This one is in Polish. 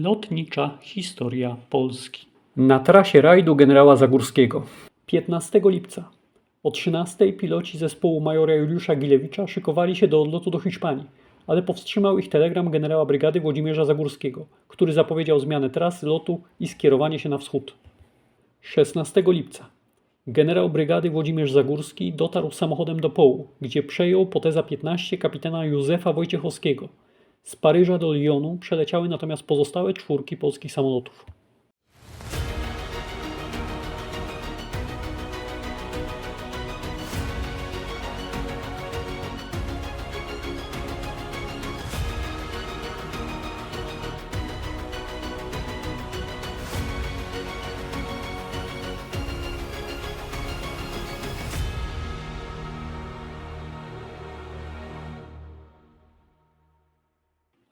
Lotnicza historia Polski. Na trasie rajdu generała Zagórskiego. 15 lipca. O 13 piloci zespołu majora Juliusza Gilewicza szykowali się do odlotu do Hiszpanii, ale powstrzymał ich telegram generała brygady Włodzimierza Zagórskiego, który zapowiedział zmianę trasy lotu i skierowanie się na wschód. 16 lipca. Generał brygady Włodzimierz Zagórski dotarł samochodem do Połu, gdzie przejął poteza 15 kapitana Józefa Wojciechowskiego. Z Paryża do Lyonu przeleciały natomiast pozostałe czwórki polskich samolotów.